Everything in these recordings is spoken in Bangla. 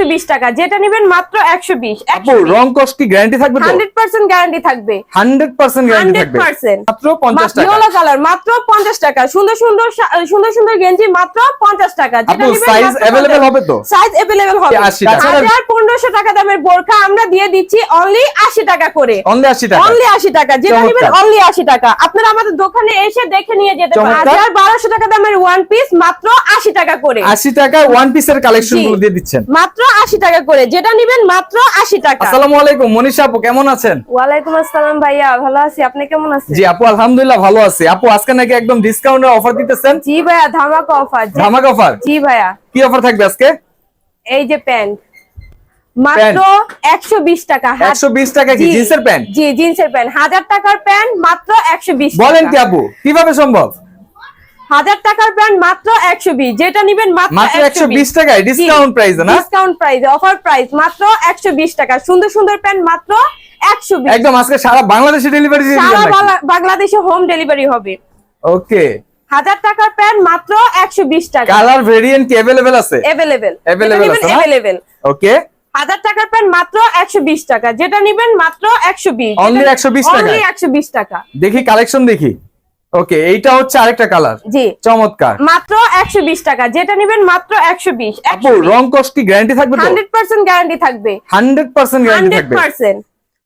একশো বিশ টাকা যেটা নেবেন মাত্র একশো বিশ আপু রং কস কি গ্যারান্টি থাকবে তো? হান্ড্রেড পার্সেন্ট গ্যারান্টি থাকবে। হান্ড্রেড পার্সেন্ট গ্যারান্টি হান্ড্রেড থাকবে পার্সেন্ট। মাত্র পঞ্চাশ টাকা। ইয়েলো কালার মাত্র পঞ্চাশ টাকা। সুন্দর সুন্দর সুন্দর সুন্দর গেঞ্জি মাত্র পঞ্চাশ টাকা। আপু সাইজ অ্যাভেলেবেল হবে তো? সাইজ অ্যাভেলেবেল হবে। 80 টাকা। হাজার পনেরোশো টাকা দামের বোরখা আমরা দিয়ে দিচ্ছি অনলি আশি টাকা করে। অনলি আশি টাকা। অনলি আশি টাকা। যেটা। নেবেন অনলি আশি টাকা। আপনারা আমাদের দোকানে এসে দেখে নিয়ে যেতে পারেন। চমৎকার। হাজার বারোশো টাকা দামের ওয়ান পিস মাত্র আশি টাকা করে। আশি টাকা ওয়ান পিসের কালেকশনগুলো দিয়ে দিচ্ছেন। মাত্র আশি টাকা করে। যেটা নেবেন মাত্র আশি টাকা। আসসালামু আলাইকুম মনীষা আপু কেমন আছেন? ওয়ালাইকুম আসসালাম ভাইয়া ভালো আছি। আপনি কেমন আছেন? জি আপু আলহামদুলিল্লাহ ভালো আছি। আপু আজকে নাকি একদম ডিসকাউন্টের অফার দিতেছেন? জি ভাইয়া ধামাকা অফার ধামাক অফার জি ভাইয়া। কি অফার থাকবে আজকে? এই যে প্যান্ট। মাত্র একশো বিশ টাকা। হাত- একশো বিশ টাকা কি? জিন্সের প্যান্ট? জি জিন্সের প্যান্ট। হাজার টাকার প্যান্ট মাত্র একশো বিশ বলেন কি আপু কীভাবে সম্ভব? হাজার টাকার ব্র্যান্ড মাত্র একশো বিশ যেটা নিবেন মাত্র একশো বিশ। টাকায় discount price discount price offer price মাত্র একশো বিশ টাকা। সুন্দর সুন্দর প্যান্ট মাত্র একশো একদম আজকে সারা বাংলাদেশে ডেলিভারি সারা বাংলাদেশে হোম ডেলিভারি হবে। ওকে হাজার টাকার প্যান্ট মাত্র একশো বিশ টাকা। কালার ভেরিয়েন্ট কি অ্যাভেলেবেল আছে? অ্যাভেলেবেল অ্যাভেলেবেল অ্যাভেলেবেল ওকে হাজার টাকার প্যান্ট মাত্র একশো বিশ টাকা। যেটা নিবেন মাত্র একশো বিশ। একশো বিশ টাকা একশো বিশ টাকা। দেখি কালেকশন দেখি। ওকে এইটা হচ্ছে আরেকটা কালার। জি। চমৎকার। মাত্র একশো বিশ টাকা যেটা নেবেন মাত্র একশো বিশ আপু রং কস্ট কি গ্যারান্টি থাকবে তো? হান্ড্রেড পার্সেন্ট গ্যারান্টি থাকবে। হান্ড্রেড পার্সেন্ট গ্যারান্টি হান্ড্রেড থাকবে পার্সেন্ট।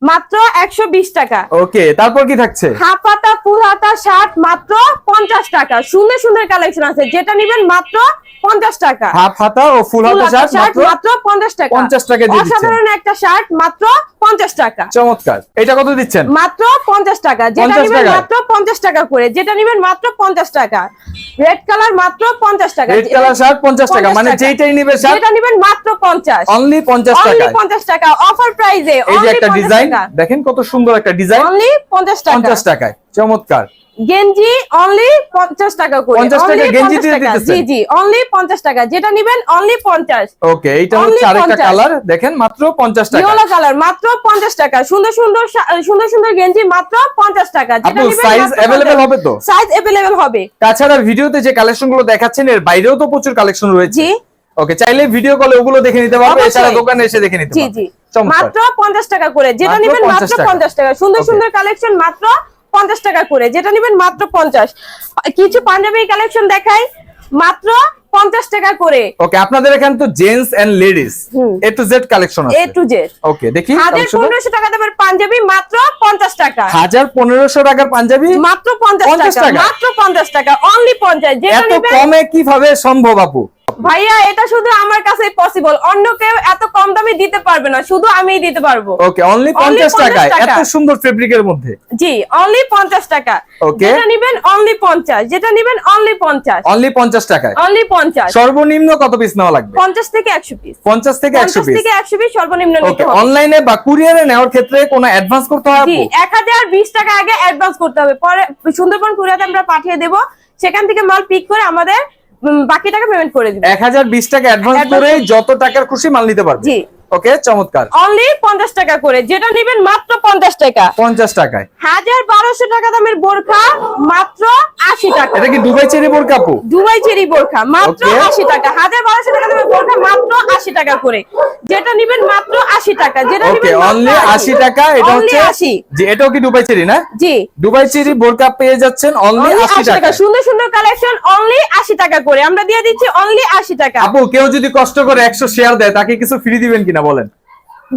মাত্র একশো বিশ টাকা। ওকে তারপর কি থাকছে? হাফ হাতা ফুল হাতা শার্ট মাত্র পঞ্চাশ টাকা। সুন্দর সুন্দর কালেকশন আছে যেটা নিবেন মাত্র পঞ্চাশ টাকা। হাফ হাতা ও ফুল হাতা শার্ট মাত্র মাত্র পঞ্চাশ টাকা। 50 টাকা দিয়ে অসাধারণ একটা শার্ট মাত্র পঞ্চাশ টাকা। চমৎকার। এটা কত দিচ্ছেন? মাত্র পঞ্চাশ টাকা। যেটা 50 নিবেন মাত্র পঞ্চাশ টাকা করে। যেটা নিবেন মাত্র পঞ্চাশ টাকা। রেড কালার মাত্র পঞ্চাশ টাকা। রেড কালার শার্ট পঞ্চাশ টাকা। মানে টাকা। যেইটাই শার্ট যেটা নিবেন মাত্র অনলি অনলি টাকা। অফার এই যে একটা ডিজাইন দেখেন কত সুন্দর একটা ডিজাইন অনলি পঞ্চাশ টাকা। পঞ্চাশ টাকায় চমৎকার। গেঞ্জি অনলি পঞ্চাশ টাকা করে। 50 টাকা গেঞ্জি দিয়ে দিতেছেন? জি জি অনলি পঞ্চাশ টাকা। যেটা নিবেন অনলি পঞ্চাশ। ওকে এইটা হচ্ছে আরেকটা কালার দেখেন মাত্র পঞ্চাশ টাকা। ইয়েলো কালার মাত্র পঞ্চাশ টাকা। সুন্দর সুন্দর সুন্দর সুন্দর গেঞ্জি মাত্র পঞ্চাশ টাকা। যেটা আপু সাইজ অ্যাভেলেবেল হবে তো? সাইজ অ্যাভেলেবেল হবে। তাছাড়া ভিডিওতে যে কালেকশনগুলো দেখাচ্ছেন এর বাইরেও তো প্রচুর কালেকশন রয়েছে। জি। ওকে চাইলে ভিডিও কলে ওগুলো দেখে নিতে পারবে এছাড়া দোকানে এসে দেখে নিতে জি পারবে। জি। চমৎকার মাত্র পঞ্চাশ টাকা করে যেটা নিবেন 50 মাত্র টাকা। পঞ্চাশ টাকা। সুন্দর সুন্দর কালেকশন মাত্র পঞ্চাশ টাকা করে যেটা নিবেন মাত্র পঞ্চাশ। কিছু পাঞ্জাবি কালেকশন দেখাই মাত্র পঞ্চাশ টাকা করে। ওকে আপনাদের এখানে তো gents and ladies A to Z collection A to Z okay দেখি হাজার collection টা। পনেরোশো টাকা দামের পাঞ্জাবি মাত্র পঞ্চাশ টাকা। হাজার পনেরোশো টাকার পাঞ্জাবি? মাত্র 50 টাকা? মাত্র পঞ্চাশ টাকা অনলি পঞ্চাশ যেটা এত কমে কীভাবে সম্ভব আপু? ভাইয়া এটা শুধু আমার কাছে পসিবল অন্য কেউ এত কম দামে দিতে পারবে না শুধু আমিই দিতে পারব। ওকে অনলি পঞ্চাশ 50 টাকা। এত সুন্দর ফেব্রিকের মধ্যে। জি অনলি পঞ্চাশ টাকা। Okay. যেটা নিবেন অনলি পঞ্চাশ যেটা নিবেন অনলি পঞ্চাশ। অনলি পঞ্চাশ টাকায়। অনলি পঞ্চাশ। সর্বনিম্ন কত পিস নেওয়া লাগবে? পঞ্চাশ থেকে একশো পিস পঞ্চাশ থেকে একশো পঞ্চাশ পিস থেকে একশো পিস সর্বনিম্ন নিতে হবে। অনলাইনে বা কুরিয়ারে নেওয়ার ক্ষেত্রে কোনো অ্যাডভান্স করতে হয় জি আপু? এক হাজার বিশ টাকা আগে অ্যাডভান্স করতে হবে। পরে সুন্দরবন কুরিয়াতে আমরা পাঠিয়ে দেব। সেখান থেকে মাল পিক করে আমাদের বাকি টাকা পেমেন্ট করে দিবে। এক হাজার বিশ টাকা অ্যাডভান্স করে যত টাকার খুশি মাল নিতে পারবে। জি। ওকে চমৎকার। অনলি পঞ্চাশ টাকা করে। যেটা নেবেন মাত্র পঞ্চাশ টাকা। পঞ্চাশ টাকায়। হাজার বারোশো টাকা দামের বোরখা মাত্র আশি টাকা। এটা কি দুবাই চেরি বোর কাপু দুবাই চেরি বোরখা মাত্র. আশি টাকা। হাজার বারোশো টাকা দামের বোরখা মাত্র আশি টাকা করে। যেটা নিবেন মাত্র আশি টাকা। যেটা নিবেন অনলি আশি টাকা এটা হচ্ছে আশি। জি এটাও কি দুবাই চেরি না? জি। দুবাই চেরি বোরকা পেয়ে যাচ্ছেন অনলি আশি টাকা। সুন্দর সুন্দর কালেকশন অনলি আশি টাকা করে। আমরা দিয়ে দিচ্ছি অনলি আশি টাকা। আপু কেউ যদি কষ্ট করে একশো শেয়ার দেয় তাকে কিছু ফ্রি দিবেন কিনা বলেন?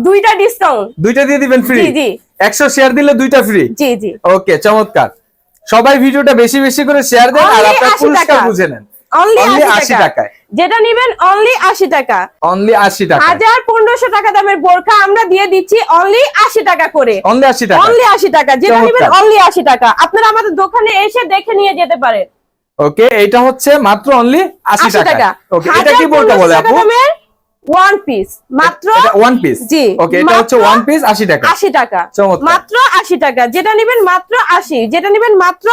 দুইটা ডিসকাউন্ট দুইটা দিয়ে দিবেন ফ্রি জি, জি। একশো শেয়ার দিলে দুইটা ফ্রি জি জি। ওকে চমৎকার। সবাই ভিডিওটা বেশি বেশি করে শেয়ার দেন আর আপনার পুরস্কার বুঝে নেন। অনলি আশি 80 টাকায়। যেটা নিবেন অনলি আশি টাকা। অনলি আশি টাকা হাজার পনেরোশো টাকা দামের বোরখা আমরা দিয়ে দিচ্ছি অনলি আশি টাকা করে। অনলি আশি টাকা। অনলি আশি টাকা। যেটা। নিবেন অনলি আশি টাকা। আপনারা আমাদের দোকানে এসে দেখে নিয়ে যেতে পারেন। ওকে এটা হচ্ছে মাত্র অনলি আশি আশি টাকা টাকা। ওকে এটা কি বলতে বলে আপু? ওয়ান পিস মাত্র ওয়ান পিস জি, ওকে এটা হচ্ছে ওয়ান পিস টাকা। মাত্র আশি টাকা। যেটা নিবেন মাত্র আশি। যেটা নিবেন মাত্র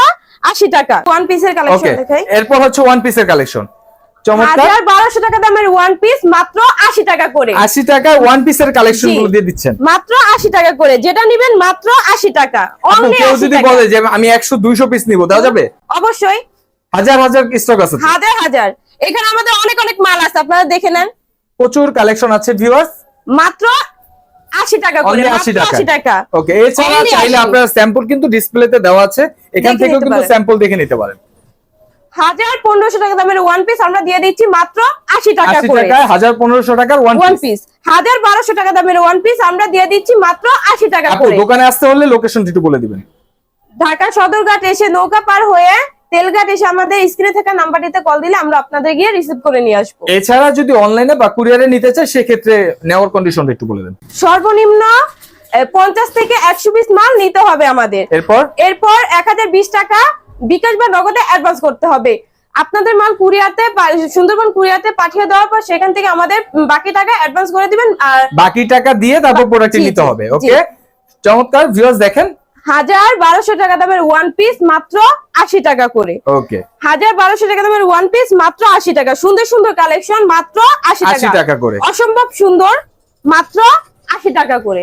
আশি টাকা। ওয়ান পিসের কালেকশন দেখাই। এরপর হচ্ছে ওয়ান পিসের কালেকশন চমৎকার। টাকা দামের ওয়ান পিস মাত্র আশি টাকা করে। আশি টাকা ওয়ান পিসের কালেকশনগুলো দিয়ে দিচ্ছেন। মাত্র আশি টাকা করে। যেটা নিবেন মাত্র আশি টাকা। আপু, অনলি কেউ যদি বলে যে আমি একশো দুইশো পিস নিবো দেওয়া যাবে? অবশ্যই। হাজার হাজার স্টক আছে? হাজার হাজার। এখানে আমাদের অনেক অনেক মাল আছে। আপনারা দেখে নেন। প্রচুর কালেকশন আছে ভিউয়ার্স মাত্র আশি টাকা করে 80 টাকা। ওকে এছাড়া চাইলে আপনারা স্যাম্পল কিন্তু ডিসপ্লেতে দেওয়া আছে এখান থেকেও কিন্তু স্যাম্পল দেখে নিতে পারেন। হাজার পনেরোশো টাকা দামের ওয়ান পিস আমরা দিয়ে দিচ্ছি মাত্র আশি টাকা করে। হাজার পনেরোশো টাকার ওয়ান পিস হাজার বারোশো টাকা দামের ওয়ান পিস আমরা দিয়ে দিচ্ছি মাত্র আশি টাকা করে। দোকানে আসতে হলে লোকেশনটি একটু বলে দিবেন। ঢাকা সদরঘাট এসে নৌকা পার হয়ে তেলঘাট এসে আমাদের স্ক্রিনে থাকা নাম্বারটিতে কল দিলে আমরা আপনাদের গিয়ে রিসিভ করে নিয়ে আসব। এছাড়া যদি অনলাইনে বা কুরিয়ারে নিতে চায় সেক্ষেত্রে নেওয়ার কন্ডিশনটা একটু বলে দেন। সর্বনিম্ন পঞ্চাশ থেকে একশো পিস মাল নিতে হবে আমাদের। এরপর? এরপর এক হাজার বিশ টাকা বিকাশ বা নগদে অ্যাডভান্স করতে হবে। আপনাদের মাল কুরিয়াতে সুন্দরবন কুরিয়াতে পাঠিয়ে দেওয়ার পর সেখান থেকে আমাদের বাকি টাকা অ্যাডভান্স করে দিবেন আর বাকি টাকা দিয়ে তারপর প্রোডাক্ট নিতে হবে ওকে চমৎকার ভিউয়ার্স দেখেন হাজার বারোশো টাকা দামের ওয়ান পিস মাত্র আশি টাকা করে। ওকে হাজার বারোশো টাকা দামের ওয়ান পিস মাত্র আশি টাকা। সুন্দর সুন্দর কালেকশন মাত্র আশি টাকা করে। অসম্ভব সুন্দর মাত্র আশি টাকা করে।